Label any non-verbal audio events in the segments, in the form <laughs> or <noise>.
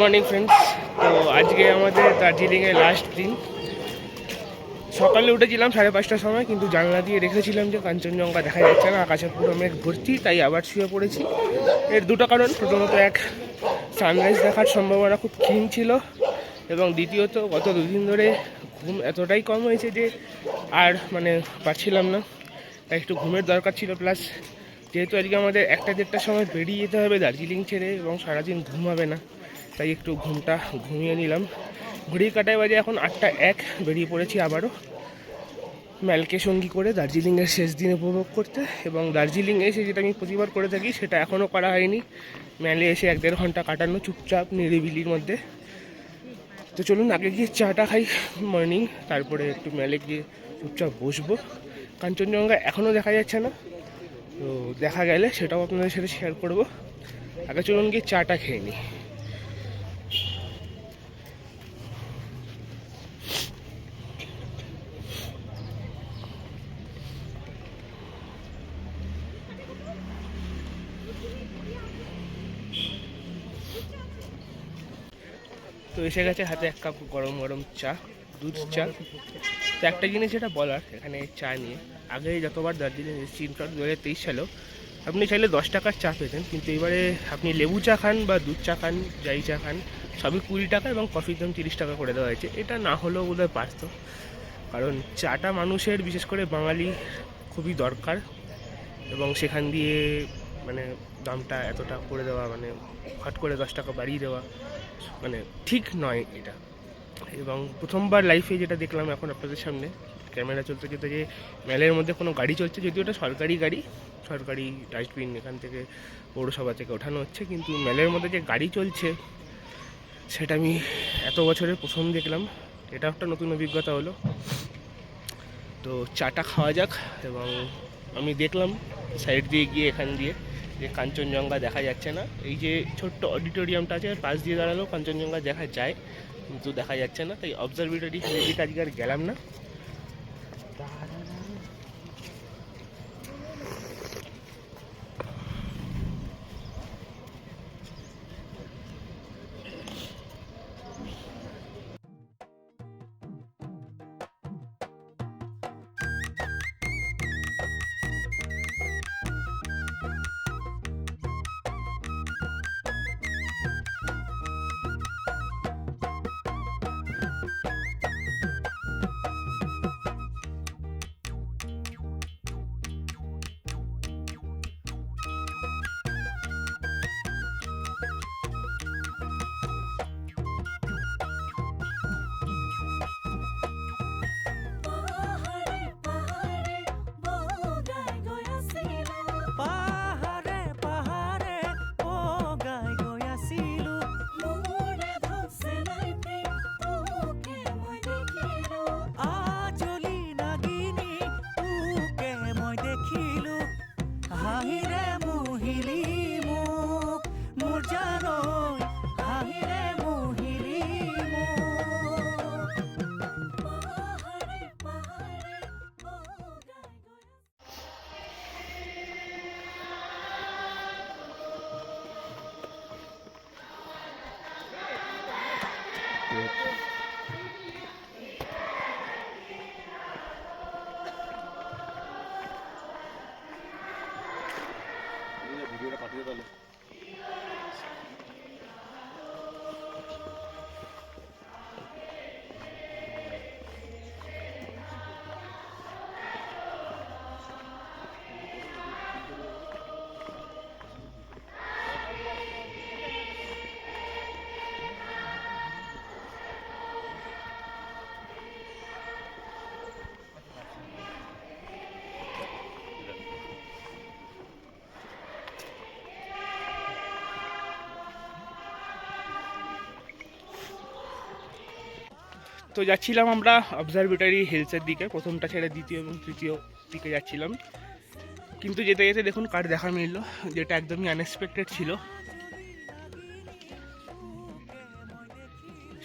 Morning friends তো আজকে আমাদের দার্জিলিংয়ের লাস্ট দিন। সকালে উঠেছিলাম সাড়ে পাঁচটার সময়, কিন্তু জানলা দিয়ে রেখেছিলাম যে কাঞ্চনজঙ্ঘা দেখা যাচ্ছে না, আকাশে পুরো মেঘ ভর্তি, তাই আবার শুয়ে পড়েছি। এর দুটো কারণ, প্রথমত এক সানরাইজ দেখার সম্ভাবনা খুব ক্ষীণ ছিল, এবং দ্বিতীয়ত গত দুদিন ধরে ঘুম এতটাই কম হয়েছে যে আর মানে পারছিলাম না। তাই একটু ঘুমের দরকার ছিল প্লাস যেহেতু আজকে আমাদের একটা দেড়টার সময় বেরিয়ে যেতে হবে দার্জিলিং ছেড়ে, এবং সারাদিন ঘুম হবে না। তাই একটু ঘুমটা ঘুমিয়ে নিলাম। ঘড়ি কাটায় বাজে এখন আটটা এক, বেরিয়ে পড়েছি আবারও। ম্যালকে সঙ্গী করে দার্জিলিংয়ের শেষ দিন উপভোগ করতে এবং দার্জিলিং এসে যেটা আমি প্রতিবার করে থাকি সেটা এখনও করা হয়নি। ম্যালে এসে এক দেড় ঘণ্টা কাটানো চুপচাপ, নিরিবিলির মধ্যে। তো চলুন আগে গিয়ে চাটা খাই মর্নিং, তারপরে একটু ম্যালে গিয়ে চুপচাপ বসবো। কাঞ্চনজঙ্ঘা এখনও দেখা যাচ্ছে না। তো দেখা গেলে সেটাও আপনাদের সাথে শেয়ার করব। আগে চলুন গিয়ে চাটা খেয়ে নিই। এসে গেছে হাতে এক কাপ গরম গরম চা, দুধ চা। তো একটা জিনিস যেটা বলার, এখানে চা নিয়ে। আগে যতবার দার্জিলিং এসেছি ইনফ্যাক্ট দু হাজার তেইশ সালেও, আপনি চাইলে দশ টাকার চা পেতেন, কিন্তু এবারে আপনি লেবু চা খান বা দুধ চা খান যাই চা খান, সবই কুড়ি টাকা এবং কফির দাম তিরিশ টাকা করে দেওয়া হয়েছে। এটা না হলেও বোধহয় পারত। কারণ চাটা মানুষের, বিশেষ করে বাঙালি, খুবই দরকার। এবং সেখান দিয়ে মানে দামটা এতটা করে দেওয়া মানে হট করে দশ টাকা বাড়িয়ে দেওয়া মানে ঠিক নয় এটা। এবং প্রথমবার লাইফে যেটা দেখলাম এখন আপনাদের সামনে ক্যামেরা চলতে চলতে যে মেলের মধ্যে কোনো গাড়ি চলছে, যদিও ওটা সরকারি গাড়ি, সরকারি ডাস্টবিন এখান থেকে পৌরসভা থেকে ওঠানো হচ্ছে, কিন্তু মেলের মধ্যে যে গাড়ি চলছে, সেটা আমি এত বছরে প্রথম দেখলাম। এটা একটা নতুন অভিজ্ঞতা হলো। তো চাটা খাওয়া যাক এবং আমি দেখলাম সাইড দিয়ে গিয়ে এখান দিয়ে। যে কাঞ্চনজঙ্ঘা দেখা যাচ্ছে না। এই যে ছোট্ট অডিটোরিয়ামটা আছে পাশ দিয়ে দাঁড়ালেও কাঞ্চনজঙ্ঘা দেখা যায়, কিন্তু দেখা যাচ্ছে না। তাই অবজারভেটরি আজকে আর গেলাম না। তো যাচ্ছিলাম আমরা অবজারভেটরি হিলসের দিকে, প্রথমটা ছেড়ে দ্বিতীয় এবং তৃতীয় দিকে যাচ্ছিলাম। কিন্তু যেতে যেতে দেখুন কার দেখা মিললো, যেটা একদমই আনএক্সপেক্টেড ছিল।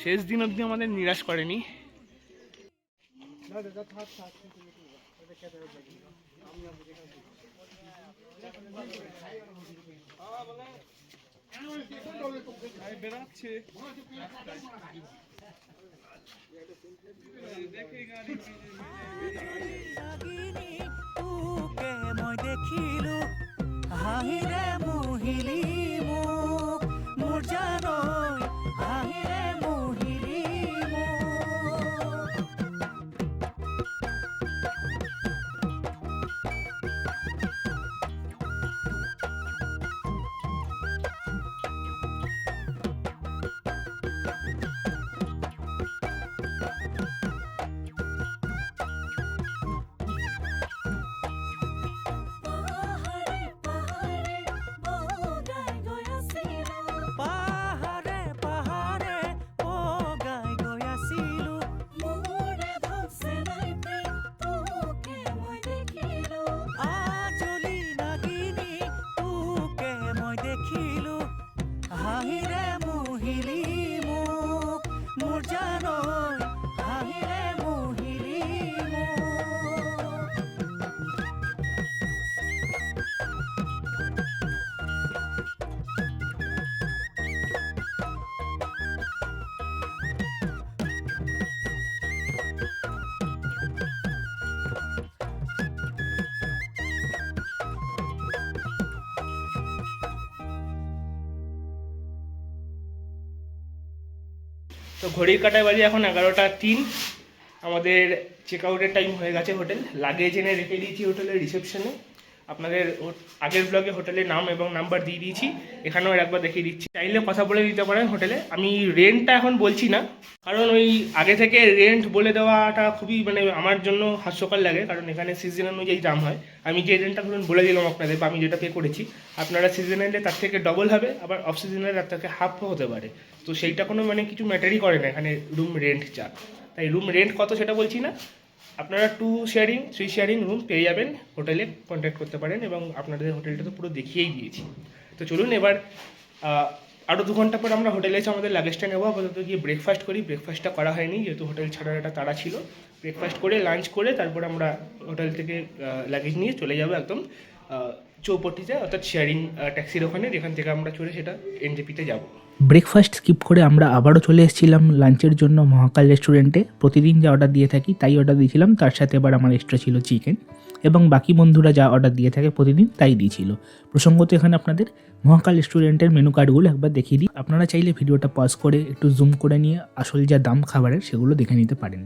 শেষ দিন অবধি আমাদের নিরাশ করেনি। নাগিনী তোকে মই দেখিলো। হাঁহিৰে মুহিলি। তো ঘড়ির কাটায় বাজে এখন এগারোটা তিন। আমাদের চেক আউটের টাইম হয়ে গেছে হোটেল লাগেজ এনে রেখে দিয়েছি হোটেলের রিসেপশনে আপনাদের আগের ব্লগে হোটেলের নাম এবং নাম্বার দিয়ে দিয়েছি। এখানেও একবার দেখিয়ে দিচ্ছি। চাইলে কথা বলে দিতে পারেন হোটেলে। আমি রেন্টটা এখন বলছি না। কারণ ওই আগে থেকে রেন্ট বলে দেওয়াটা খুবই মানে আমার জন্য হাস্যকর লাগে। কারণ এখানে সিজন অনুযায়ী দাম হয়। আমি যে রেন্টটা ধরুন বলে দিলাম আপনাদের বা আমি যেটা পে করেছি, আপনারা সিজনালে তার থেকে ডবল হবে, আবার অফ সিজনালে তার থেকে হাফও হতে পারে। তো সেইটা কোনো মানে কিছু ম্যাটারই করে না এখানে রুম রেন্ট যা। তাই রুম রেন্ট কত সেটা বলছি না? আপনারা two sharing three sharing room পেয়ে যাবেন। হোটেলে কন্ট্যাক্ট করতে পারেন এবং আপনাদের হোটেলটা তো পুরো দেখিয়েই দিয়েছি। তো চলুন এবার আরও দু ঘণ্টা পর আমরা হোটেলে এসে আমাদের লাগেজটা নেব। আপাতত গিয়ে ব্রেকফাস্ট করি। ব্রেকফাস্টটা করা হয়নি, যেহেতু হোটেল ছাড়ার একটা তাড়া ছিল। ব্রেকফাস্ট করে লাঞ্চ করে, তারপর আমরা হোটেল থেকে লাগেজ নিয়ে চলে যাব একদম। চৌপটিতে অর্থাৎ শেয়ারিং ট্যাক্সির ওখানে, যেখান থেকে আমরা চলে সেটা এনজেপিতে যাব। ব্রেকফাস্ট স্কিপ করে আমরা আবারও চলে এসেছিলাম লাঞ্চের জন্য মহাকাল রেস্টুরেন্টে প্রতিদিন যা অর্ডার দিয়ে থাকি, তাই অর্ডার দিয়েছিলাম। তার সাথে এবার আমার এক্সট্রা ছিল চিকেন এবং বাকি বন্ধুরা যা অর্ডার দিয়ে থাকে প্রতিদিন, তাই দিয়েছিল। প্রসঙ্গত এখানে আপনাদের মহাকাল রেস্টুরেন্টের মেনু কার্ডগুলো একবার দেখিয়ে দিই। আপনারা চাইলে ভিডিওটা পজ করে একটু জুম করে নিয়ে আসল যা দাম খাবারের, সেগুলো দেখে নিতে পারেন।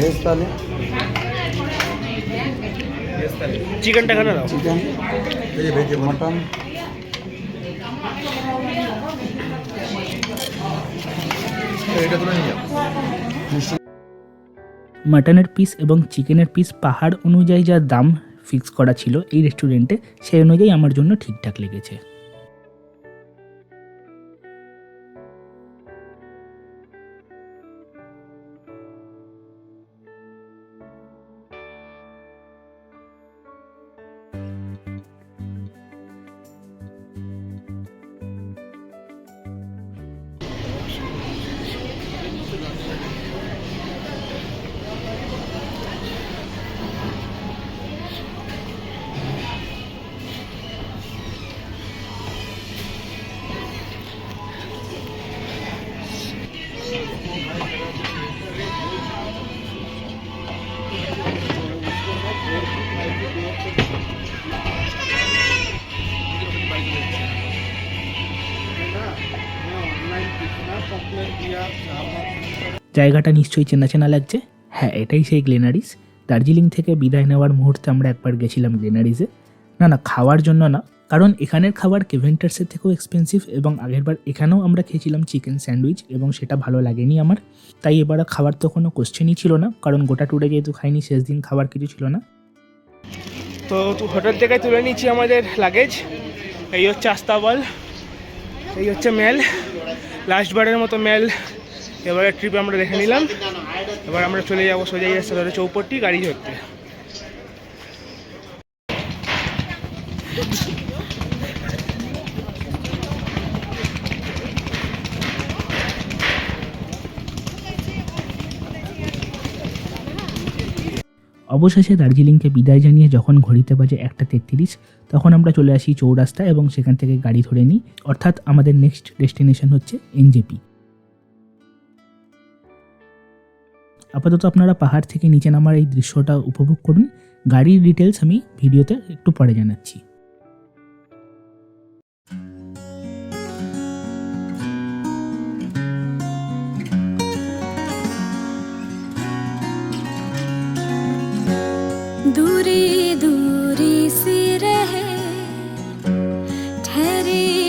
ভেজ তাহলে। চিকেনটা কেন দাও চিকেন এই যে ভেজ মটন। এটা তুলে নিয়ে যাও। মাটনের পিস এবং চিকেনের পিস পাহাড় অনুযায়ী যা দাম ফিক্স করা ছিল এই রেস্টুরেন্টে সেই অনুযায়ী আমার জন্য ঠিকঠাক লেগেছে। জায়গাটা নিশ্চয়ই চেনা চেনা লাগছে। হ্যাঁ এটাই সেই গ্লেনারিস। দার্জিলিং থেকে বিদায় নেওয়ার মুহূর্তে আমরা একবার গেছিলাম গ্লেনারিসে। না না, খাওয়ার জন্য না, কারণ এখানের খাবার কেভেন্টার্সের থেকেও এক্সপেন্সিভ এবং আগেরবার এখানেও আমরা খেয়েছিলাম চিকেন স্যান্ডউইচ এবং সেটা ভালো লাগেনি আমার। তাই এবার খাবার তো কোনো কোশ্চেনই ছিল না, কারণ গোটা ট্যুরে যেহেতু খাইনি, শেষ দিন খাবার কিছু ছিল না। তো হোটেল থেকে তুলে নিচ্ছি আমাদের লাগেজ এই হচ্ছে আস্তাবল, এই হচ্ছে মেল। লাস্ট বারের মতো মেল এবারের ট্রিপ আমরা দেখে নিলাম। এবার আমরা চলে যাব সোজাই আসতে ধরে চৌপট্টি, গাড়ি ধরতে। অবশেষে দার্জিলিংকে বিদায় জানিয়ে যখন ঘড়িতে বাজে একটা তেত্রিশ, তখন আমরা চলে আসি চৌরাস্তা এবং সেখান থেকে গাড়ি ধরে নিই। অর্থাৎ আমাদের নেক্সট ডেস্টিনেশন হচ্ছে এনজেপি আপাতত আপনারা পাহাড় থেকে নিচে নামার এই দৃশ্যটা উপভোগ করুন। গাড়ির ডিটেলস আমি ভিডিওতে একটু পরে জানাচ্ছি।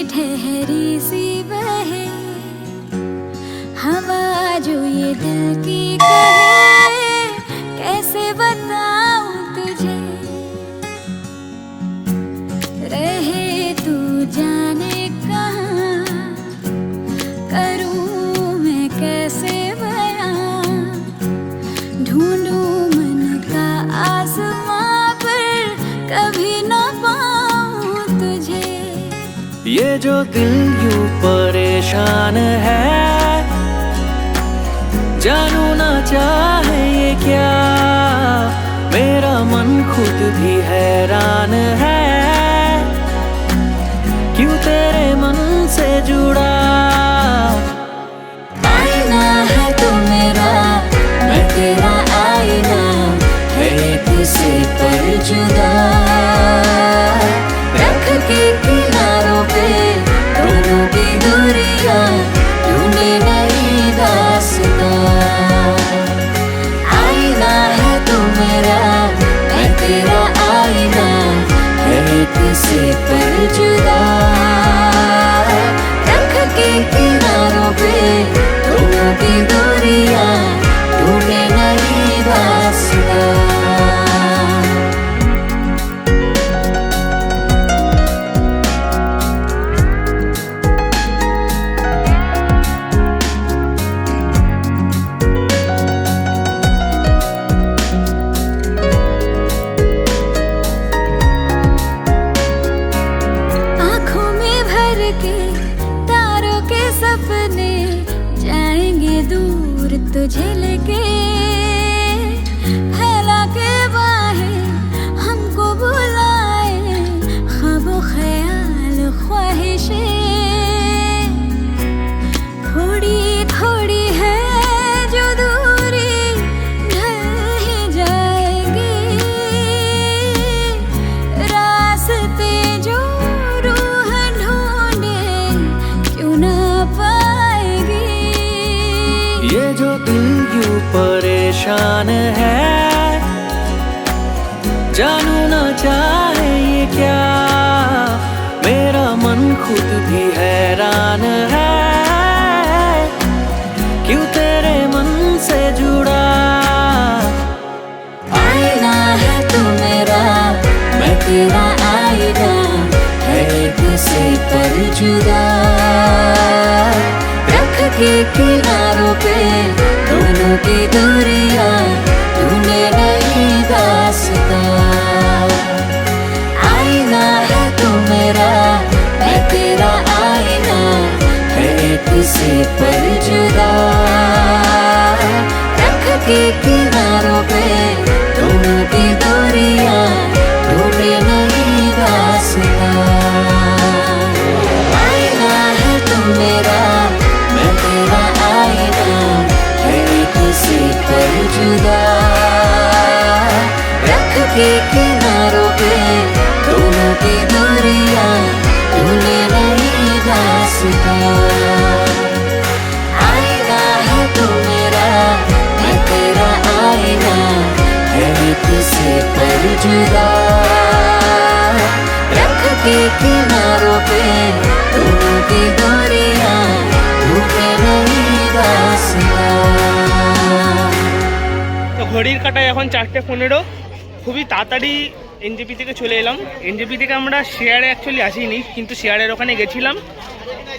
ठहरी सी बहे हवा जो ये दिल की जो दिल यूँ परेशान है। जानू ना चाहे ये क्या। मेरा मन खुद भी हैरान है। क्यों तेरे मन से जुड़ा? आईना है तू मेरा, मैं तेरा आईना, है पर जुदा। परेशान है। जानू ना चाहे ये क्या। मेरा मन खुद भी हैरान है। क्यों तेरे मन से जुड़ा? आईना है तू मेरा, मैं तेरा आईना, है एक से पर जुदा। रख के किनारों पे, दोनों की दूरियाँ से पर जुदा रख के किनारों पे की दूरियाँ, ढूंढे नई दास्तां आईना है तू मेरा, मैं तेरा आईना है एक से पर जुदा रख के से पर जुदा रख के किनारों पे दोनों की दूरियां ढूंढे नई दास्तां তো ঘড়ির কাটায় এখন চারটে পনেরো খুবই তাড়াতাড়ি এনজেপি থেকে চলে এলাম এনজেপি থেকে আমরা শেয়ারে অ্যাকচুয়ালি আসিনি কিন্তু শেয়ারের ওখানে গেছিলাম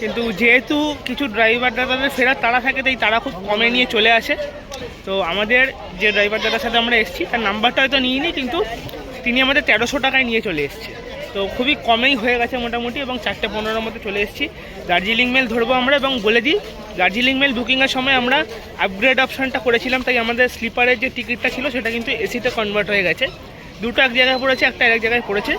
কিন্তু যেহেতু কিছু ড্রাইভার দাদাদের ফেরার তাড়া থাকে, তাই তারা খুব কমে নিয়ে চলে আসে। তো আমাদের যে ড্রাইভার দাদার সাথে আমরা এসেছি, তার নাম্বারটা হয়তো নিইনি, কিন্তু তিনি আমাদের তেরোশো টাকায় নিয়ে চলে এসছে। তো খুবই কমেই হয়ে গেছে মোটামুটি, এবং চারটে পনেরোর মধ্যে চলে এসেছি। দার্জিলিং মেল ধরবো আমরা, এবং বলে দিই, দার্জিলিং মেল বুকিংয়ের সময় আমরা আপগ্রেড অপশানটা করেছিলাম, তাই আমাদের স্লিপারের যে টিকিটটা ছিল, সেটা কিন্তু এসিতে কনভার্ট হয়ে গেছে। দুটো এক জায়গায় পড়েছে, একটা এক জায়গায় পড়েছে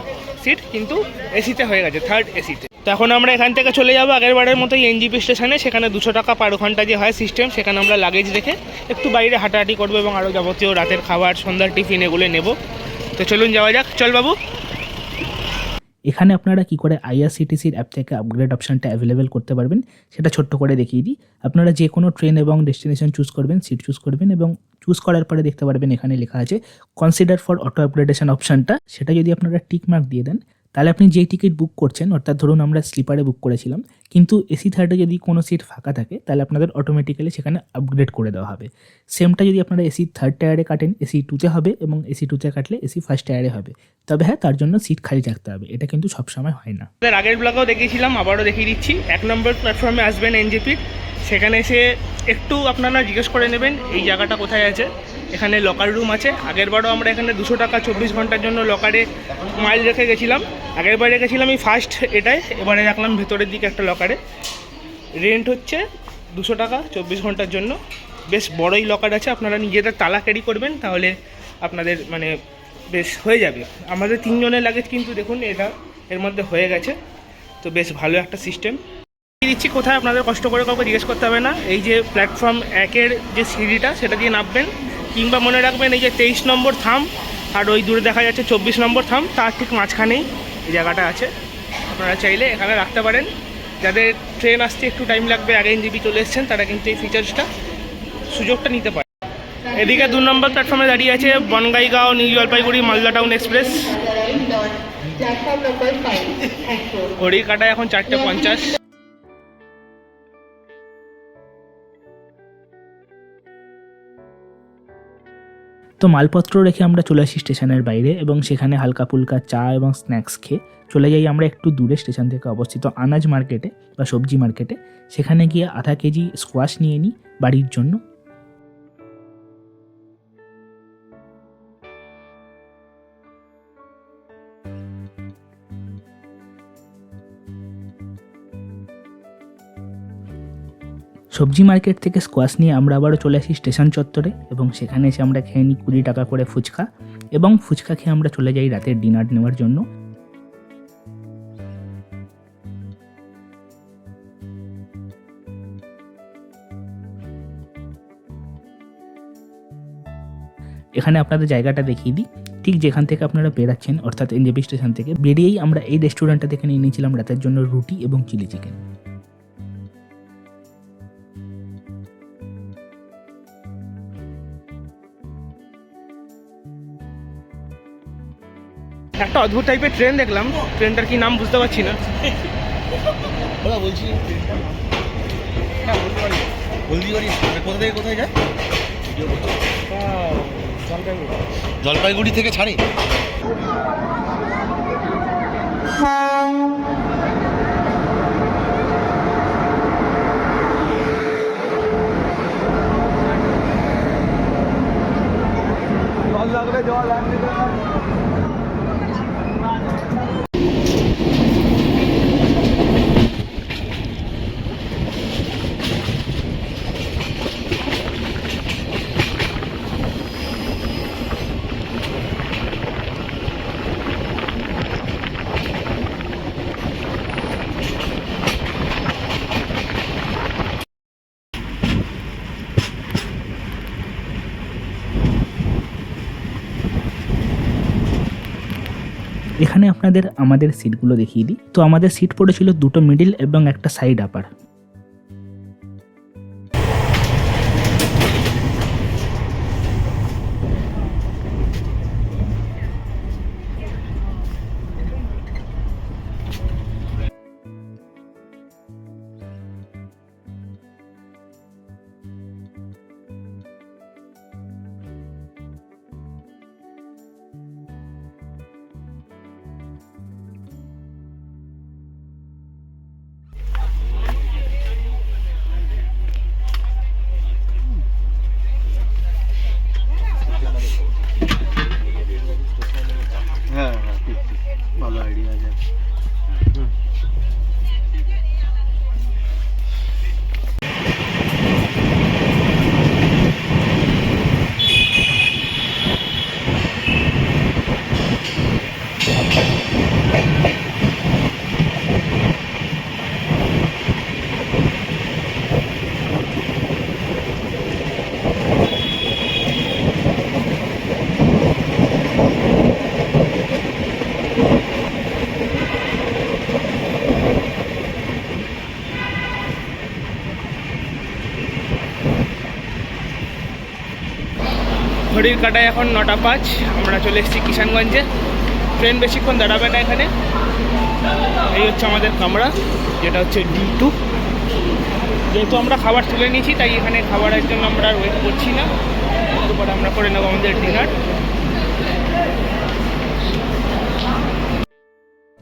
সিট কিন্তু এসিতে হয়ে গেছে থার্ড এসিতে তো। এখন আমরা এখান থেকে চলে যাব আগের বারের মতো এনজিপি স্টেশনে সেখানে দুশো টাকা পার ঘণ্টা যে হয় সিস্টেম সেখানে আমরা লাগেজ রেখে একটু বাইরে হাঁটাহাঁটি করব এবং আরও যাবতীয় রাতের খাবার, সন্ধ্যার টিফিন এগুলো নেব। তো চলুন যাওয়া যাক। চল বাবু। এখানে আপনারা কি করে আইআরসিটিসির অ্যাপ থেকে আপগ্রেড অপশানটা অ্যাভেলেবেল করতে পারবেন, সেটা ছোট্ট করে দেখিয়ে দিই। আপনারা যে কোনো ট্রেন এবং ডেস্টিনেশন চুজ করবেন সিট চুজ করবেন এবং চুজ করার পরে দেখতে পারবেন এখানে লেখা আছে কনসিডার ফর অটো আপগ্রেডেশন অপশানটা সেটা যদি আপনারা টিক মার্ক দিয়ে দেন তাহলে আপনি যেই টিকিট বুক করছেন, অর্থাৎ ধরুন আমরা স্লিপারে বুক করেছিলাম, কিন্তু এসি থার্ডে যদি কোনো সিট ফাঁকা থাকে, তাহলে আপনাদের অটোমেটিক্যালি সেখানে আপগ্রেড করে দেওয়া হবে। সেমটা যদি আপনারা এসি থার্ড টায়ারে কাটেন এসি টুতে হবে এবং এসি টুতে কাটলে এসি ফার্স্ট টায়ারে হবে। তবে হ্যাঁ তার জন্য সিট খালি থাকতে হবে, এটা কিন্তু সবসময় হয় না। আগের ব্লগেও দেখিয়েছিলাম, আবারও দেখিয়ে দিচ্ছি। এক নম্বর প্ল্যাটফর্মে আসবেন এনজেপির সেখানে এসে একটু আপনারা জিজ্ঞেস করে নেবেন, এই জায়গাটা কোথায় আছে। এখানে লকার রুম আছে। আগেরবারও আমরা এখানে দুশো টাকা চব্বিশ ঘণ্টার জন্য লকারে মাইল রেখে গেছিলাম। আগেরবার রেখেছিলাম এই ফার্স্ট এটাই এবারে রাখলাম ভেতরের দিকে একটা লকারে রেন্ট হচ্ছে দুশো টাকা চব্বিশ ঘণ্টার জন্য। বেশ বড়ই লকার আছে, আপনারা নিজেদের তালা ক্যারি করবেন, তাহলে আপনাদের মানে বেশ হয়ে যাবে। আমাদের তিনজনের লাগেজ কিন্তু দেখুন, এটা এর মধ্যে হয়ে গেছে। তো বেশ ভালো একটা সিস্টেম দিচ্ছি কোথায় আপনাদের কষ্ট করে কাউকে জিজ্ঞেস করতে হবে না। এই যে প্ল্যাটফর্ম একের যে সিঁড়িটা, সেটা দিয়ে নামবেন। কিংবা মনে রাখবেন এই যে তেইশ নম্বর থাম আর ওই দূরে দেখা যাচ্ছে চব্বিশ নম্বর থাম তার ঠিক মাঝখানেই এই জায়গাটা আছে। আপনারা চাইলে এখানে রাখতে পারেন। যাদের ট্রেন আসতে একটু টাইম লাগবে আগে এনজিবি চলে এসছেন তারা কিন্তু এই ফিচার্সটা সুযোগটা নিতে পারে। এদিকে দু নম্বর প্ল্যাটফর্মে দাঁড়িয়ে আছে Bongaigaon New Jalpaiguri Malda town express ঘড়ির কাটায় এখন চারটে পঞ্চাশ। তো মালপত্র রেখে আমরা চলে আসি স্টেশনের বাইরে এবং সেখানে হালকা ফুলকা চা এবং স্ন্যাক্স খেয়ে চলে যাই আমরা একটু দূরে স্টেশন থেকে অবস্থিত আনাজ মার্কেটে বা সবজি মার্কেটে। সেখানে গিয়ে আধা কেজি স্কোয়াশ নিয়ে নিই বাড়ির জন্য। সবজি মার্কেট থেকে স্কোয়াশ নিয়ে আমরা আবারও চলে আসি স্টেশন চত্বরে এবং সেখানে এসে আমরা খেয়ে নিই কুড়ি টাকা করে ফুচকা এবং ফুচকা খেয়ে আমরা চলে যাই রাতের ডিনার নেওয়ার জন্য। এখানে আপনাদের জায়গাটা দেখিয়ে দিই। ঠিক যেখান থেকে আপনারা বেরাচ্ছেন, অর্থাৎ এনজেপি স্টেশন থেকে, বেরিয়েই আমরা এই রেস্টুরেন্টটা থেকে নিয়ে নিয়েছিলাম রাতের জন্য রুটি এবং চিলি চিকেন একটা অদ্ভুত টাইপের ট্রেন দেখলাম। ট্রেনটার কি নাম বুঝতে পারছি না। ওরা বলছি। হলদিবাড়ি কোথা থেকে কোথায় যায়? জলপাইগুড়ি থেকে ছাড়ি? এখানে আপনাদের আমাদের সিটগুলো দেখিয়ে দিই। তো আমাদের সিট পড়েছিল দুটো মিডিল এবং একটা সাইড আপার কাটায় এখন নটা পাঁচ, আমরা চলে এসেছি কিষানগঞ্জে। ট্রেন বেশিক্ষণ দাঁড়াবে না এখানে। এই হচ্ছে আমাদের কামরা, যেটা হচ্ছে ডি টু যেহেতু আমরা খাবার তুলে নিয়েছি, তাই এখানে খাবারের জন্য আমরা ওয়েট করছি না। একটু পরে আমরা করে নেব আমাদের ডিনার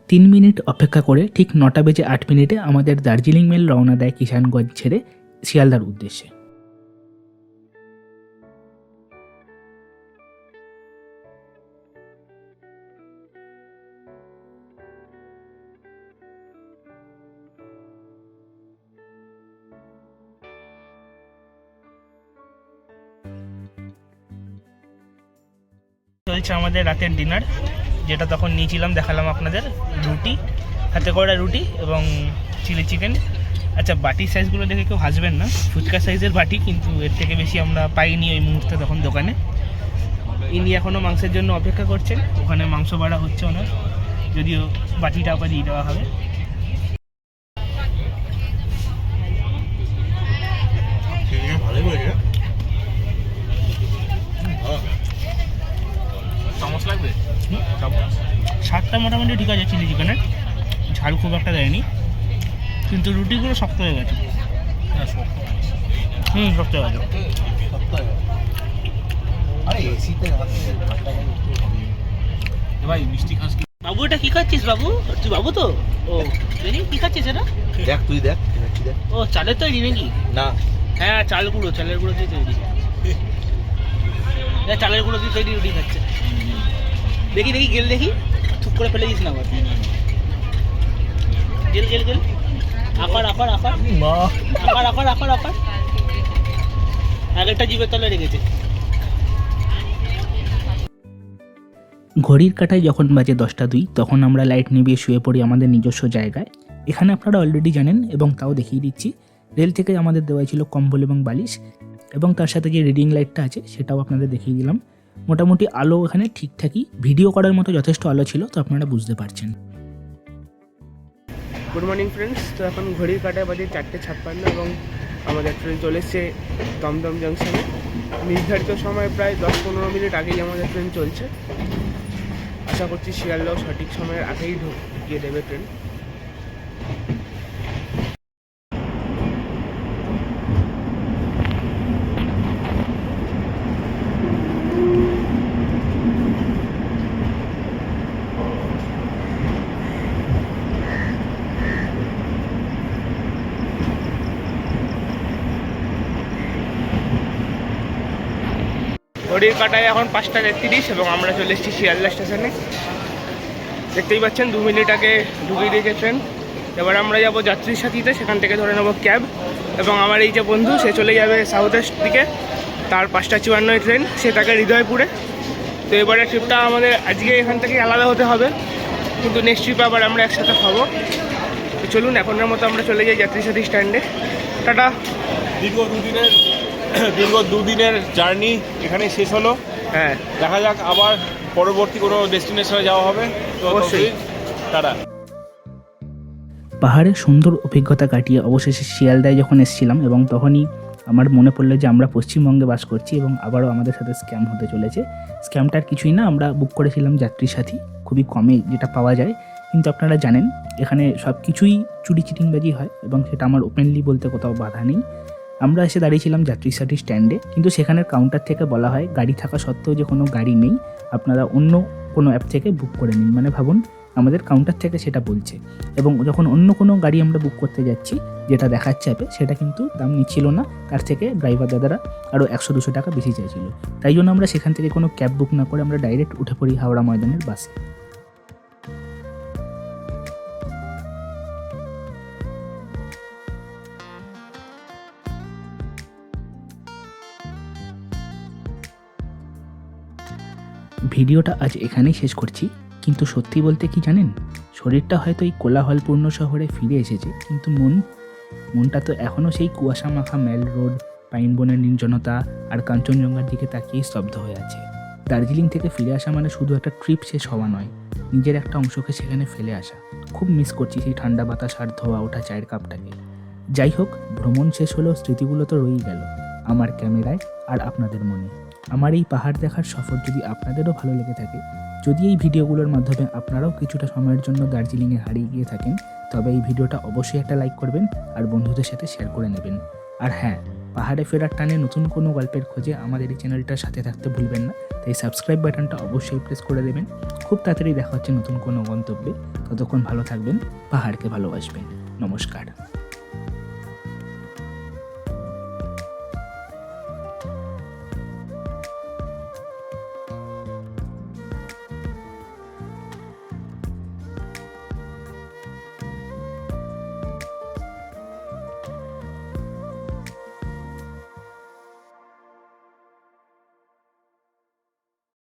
তিন মিনিট অপেক্ষা করে ঠিক নটা বেজে আট মিনিটে আমাদের দার্জিলিং মেল রওনা দেয় কিষানগঞ্জ ছেড়ে শিয়ালদার উদ্দেশ্যে। চলছে আমাদের রাতের ডিনার যেটা তখন নিয়েছিলাম, দেখালাম আপনাদের, রুটি, হাতে করা রুটি এবং চিলি চিকেন আচ্ছা বাটির সাইজগুলো দেখে কেউ হাসবেন না, ফুচকা সাইজের বাটি, কিন্তু এর থেকে বেশি আমরা পাইনি ওই মুহূর্তে তখন দোকানে। ইনি এখনও মাংসের জন্য অপেক্ষা করছেন, ওখানে মাংস বাড়া হচ্ছে ওনার, যদিও বাটিটা আবার দিয়ে দেওয়া হবে ভালোই বলেছে চামচ লাগবে স্বাদটা মোটামুটি ঠিক আছে চিলি চিকেনের। ঝাল খুব একটা দেয়নি। কিন্তু রুটিগুলো শক্ত হয়ে গেছে। হুম শক্ত হয়ে গেছে। ভাই মিষ্টি খাস বাবু এটা কি খাচ্ছিস বাবু? তুই বাবু তো? ও কি খাচ্ছিস এটা? দেখ তুই দেখ দেখ। ও চালের তৈরি নাকি? না। হ্যাঁ চাল গুঁড়ো চালের গুঁড়ো দিয়ে তৈরি। <laughs> চালের গুঁড়ো দিয়ে তৈরি রুটি খাচ্ছে। দেখি দেখি গেল দেখি। থুপ করে ফেলে দিস না আবার। গেল গেল গেল। আকার আকার মা। আকার আকার আকার আকার আগেরটা জিভের তলে রেখেছে। ঘড়ির কাঁটায় যখন বাজে দশটা দুই তখন আমরা লাইট নিভিয়ে শুয়ে পড়ি আমাদের নিজস্ব জায়গায়। এখানে আপনারা অলরেডি জানেন এবং তাও দেখিয়ে দিচ্ছি। রেল থেকে আমাদের দেওয়া ছিল কম্বল এবং বালিশ এবং তার সাথে যে রিডিং লাইটটা আছে সেটাও আপনাদের দেখিয়ে দিলাম। মোটামুটি আলো এখানে ঠিকঠাকই ভিডিও করার মতো যথেষ্ট আলো ছিল, তো আপনারা বুঝতে পারছেন। গুড মর্নিং ফ্রেন্ডস তো এখন ঘড়ির কাটায় বাজে চারটে ছাপ্পান্ন এবং আমাদের ট্রেন চলে দমদম জাংশনে নির্ধারিত সময় প্রায় দশ পনেরো মিনিট আগেই আমাদের ট্রেন চলছে। আশা করছি শিয়ালদাও সঠিক সময়ের আগেই ঢুকিয়ে দেবে ট্রেন ঘড়ির কাটায় এখন পাঁচটা তেত্রিশ এবং আমরা চলে এসেছি শিয়ালদা স্টেশনে। দেখতেই পাচ্ছেন, দু মিনিট আগে ঢুকিয়ে দিয়েছে ট্রেন। এবার আমরা যাব যাত্রীর সাথীতে, সেখান থেকে ধরে নেব ক্যাব। এবং আমার এই যে বন্ধু, সে চলে যাবে সাউথ ওয়েস্ট দিকে। তার পাঁচটা চুয়ান্নয় ট্রেন, সে তাকে হৃদয়পুরে। তো এবারে ট্রিপটা আমাদের আজকে এখান থেকে আলাদা হতে হবে। কিন্তু নেক্সট ট্রিপে আবার আমরা একসাথে খাব। তো চলুন, এখনের মতো আমরা চলে যাই যাত্রী সাথী স্ট্যান্ডে টাটা। দীর্ঘ দুদিনের <clears throat> দীর্ঘ দুদিনের জার্নি এখানে শেষ হলো। হ্যাঁ। দেখা যাক আবার পরবর্তী কোনো ডেস্টিনেশনে যাওয়া হবে। তো অবশ্যই। তারা পাহাড়ের সুন্দর অভিজ্ঞতা কাটিয়ে অবশেষে শিয়ালদায় যখন এসেছিলাম এবং তখনই আমার মনে পড়ল যে আমরা পশ্চিমবঙ্গে বাস করছি এবং আবারও আমাদের সাথে স্ক্যাম হতে চলেছে। স্ক্যামটার কিছুই না আমরা বুক করেছিলাম যাত্রীর সাথী খুবই কমে যেটা পাওয়া যায়। কিন্তু আপনারা জানেন এখানে সব কিছুই চুরি চিটিংবাজি হয় এবং সেটা আমার ওপেনলি বলতে কোথাও বাধা নেই। আমরা এসে দাঁড়িয়েছিলাম যাত্রী সাথী স্ট্যান্ডে, কিন্তু সেখানের কাউন্টার থেকে বলা হয় গাড়ি থাকা সত্ত্বেও যে কোনো গাড়ি নেই, আপনারা অন্য কোনো অ্যাপ থেকে বুক করে নিন। মানে ভাবুন, আমাদের কাউন্টার থেকে সেটা বলছে। এবং যখন অন্য কোনো গাড়ি আমরা বুক করতে যাচ্ছি, যেটা দেখাচ্ছে অ্যাপে সেটা কিন্তু দাম নিচ্ছিল না। তার থেকে ড্রাইভার দাদারা আরও একশো দুশো টাকা বেশি চাইছিল। তাই জন্য আমরা সেখান থেকে কোনো ক্যাব বুক না করে আমরা ডাইরেক্ট উঠে পড়ি হাওড়া ময়দানের বাসে ভিডিওটা আজ এখানেই শেষ করছি। কিন্তু সত্যি বলতে কি জানেন? শরীরটা হয়তো এই কোলাহলপূর্ণ শহরে ফিরে এসেছে, কিন্তু মন, মনটা তো এখনও সেই কুয়াশা মাখা মেল রোড, পাইন বনের নির্জনতা আর কাঞ্চনজঙ্ঘার দিকে তাকিয়েই স্তব্ধ হয়ে আছে। দার্জিলিং থেকে ফিরে আসা মানে শুধু একটা ট্রিপ শেষ হওয়া নয়, নিজের একটা অংশকে সেখানে ফেলে আসা। খুব মিস করছি সেই ঠান্ডা বাতাস আর ধোয়া ওঠা চায়ের কাপটাকে। যাই হোক, ভ্রমণ শেষ হলেও স্মৃতিগুলো তো রয়েই গেল, আমার ক্যামেরায় আর আপনাদের মনে। আমার এই পাহাড় দেখার সফর যদি আপনাদেরও ভালো লেগে থাকে, যদি এই ভিডিওগুলোর মাধ্যমে আপনারাও কিছুটা সময়ের জন্য দার্জিলিংয়ে হারিয়ে গিয়ে থাকেন, তবে এই ভিডিওটা অবশ্যই একটা লাইক করবেন আর বন্ধুদের সাথে শেয়ার করে নেবেন। আর হ্যাঁ পাহাড়ে ফেরার টানে নতুন কোনো গল্পের খোঁজে আমাদের এই চ্যানেলটার সাথে থাকতে ভুলবেন না, তাই সাবস্ক্রাইব বাটনটা অবশ্যই প্রেস করে দেবেন। খুব তাড়াতাড়ি দেখা হচ্ছে নতুন কোনো গন্তব্যে, ততক্ষণ ভালো থাকবেন, পাহাড়কে ভালোবাসবেন। নমস্কার।